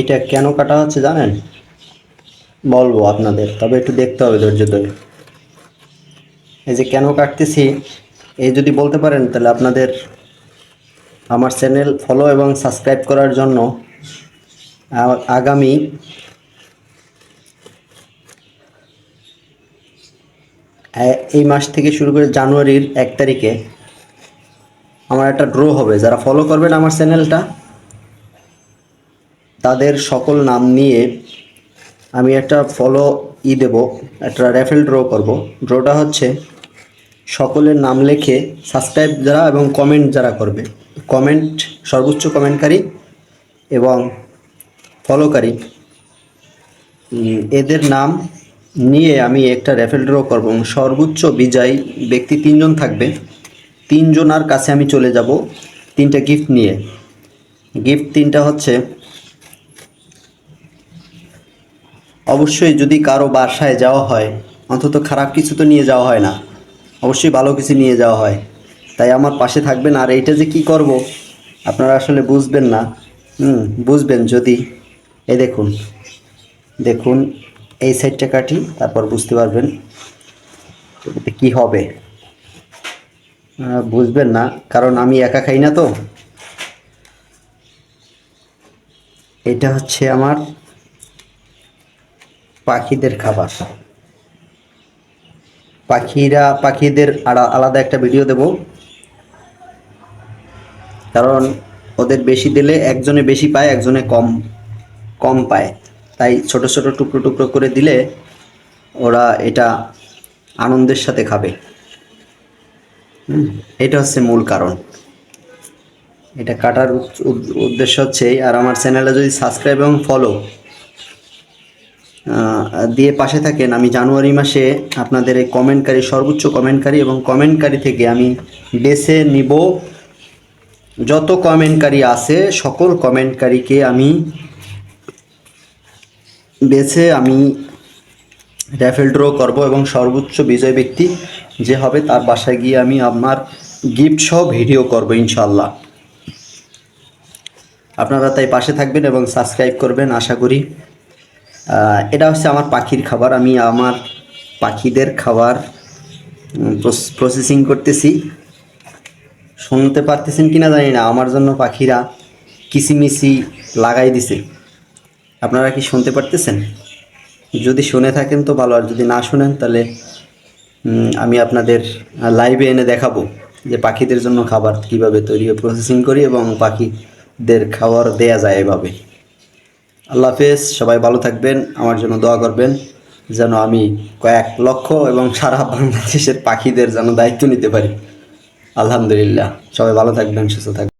এটা কেন কাটা হচ্ছে জানেন? বলব আপনাদের, তবে একটু দেখতে হবে ধৈর্য ধরে। এই যে কেন কাটতেছি, এই যদি বলতে পারেন তাহলে আপনাদের আমার চ্যানেল ফলো এবং সাবস্ক্রাইব করার জন্য আগামী এই মাস থেকে শুরু করে জানুয়ারির এক তারিখে আমার একটা ড্র হবে। যারা ফলো করবেন আমার চ্যানেলটা তাদের সকল নাম নিয়ে আমি একটা ফলো ই দেব, একটা র্যাফেল ড্র করব। ড্রটা হচ্ছে সকলের নাম লেখে সাবস্ক্রাইব যারা এবং কমেন্ট যারা করবে। কমেন্ট সর্বোচ্চ কমেন্টকারী এবং ফলোকারী এদের নাম নিয়ে আমি একটা র্যাফেল ড্র করব এবং সর্বোচ্চ বিজয়ী ব্যক্তি তিনজন থাকবে। তিনজনার কাছে আমি চলে যাব তিনটা গিফট নিয়ে। গিফট তিনটা হচ্ছে অবশ্যই যদি কারও বাসায় যাওয়া হয়, অন্তত খারাপ কিছু তো নিয়ে যাওয়া হয় না, অবশ্যই ভালো কিছু নিয়ে যাওয়া হয়। তাই আমার পাশে থাকবেন, আর এইটা যে কি করব, আপনারা আসলে বুঝবেন না। হুম, বুঝবেন যদি। এই দেখুন দেখুন, এই সাইডটা কাটি, তারপর বুঝতে পারবেন কি হবে। বুঝবেন না, কারণ আমি একা খাই না তো। এটা হচ্ছে আমার পাখিদের খাবার। পাখিরা, পাখিদের আলা- আলাদা একটা ভিডিও দেব। কারণ ওদের বেশি দিলে একজনে বেশি পায়, একজনে কম কম পায়। তাই ছোট ছোট টুকরো টুকরো করে দিলে ওরা এটা আনন্দের সাথে খাবে। এটা হচ্ছে মূল কারণ। এটা কাটার উদ- উদ- উদ্দেশ্য হচ্ছে আর আমার চ্যানেলটা যদি সাবস্ক্রাইব এবং ফলো দিয়ে পাশে থাকেন আমি জানুয়ারি মাসে আপনাদের এই কমেন্টকারী, সর্বোচ্চ কমেন্টকারী এবং কমেন্টকারী থেকে আমি বেছে নিব। যত কমেন্টকারী আছে, সকল কমেন্টকারীকে আমি বেছে আমি র্যাফেল ড্র করব এবং সর্বোচ্চ বিজয় ব্যক্তি যে হবে তার বাসায় গিয়ে আমি আমার গিফট সহ ভিডিও করব ইনশাল্লাহ আপনারা তাই পাশে থাকবেন এবং সাবস্ক্রাইব করবেন, আশা করি এটা হচ্ছে আমার পাখির খাবার। আমি আমার পাখিদের খাবার প্রসেসিং করতেছি। শুনতে পারতেছেন কি না জানি না, আমার জন্য পাখিরা কিসিমিসি লাগাই দিছে। আপনারা কি শুনতে পারতেছেন? যদি শুনে থাকেন তো ভালো, আর যদি না শুনেন তাহলে আমি আপনাদের লাইভে এনে দেখাবো যে পাখিদের জন্য খাবার কীভাবে তৈরি প্রসেসিং করি এবং পাখিদের খাবার দেয়া যায় এভাবে। আল্লাহ হাফেজ, সবাই ভালো থাকবেন, আমার জন্য দোয়া করবেন, যেন আমি কয়েক লক্ষ এবং সারা বাংলাদেশের পাখিদের যেন দায়িত্ব নিতে পারি। আলহামদুলিল্লাহ, সবাই ভালো থাকবেন, সুস্থ থাকবেন।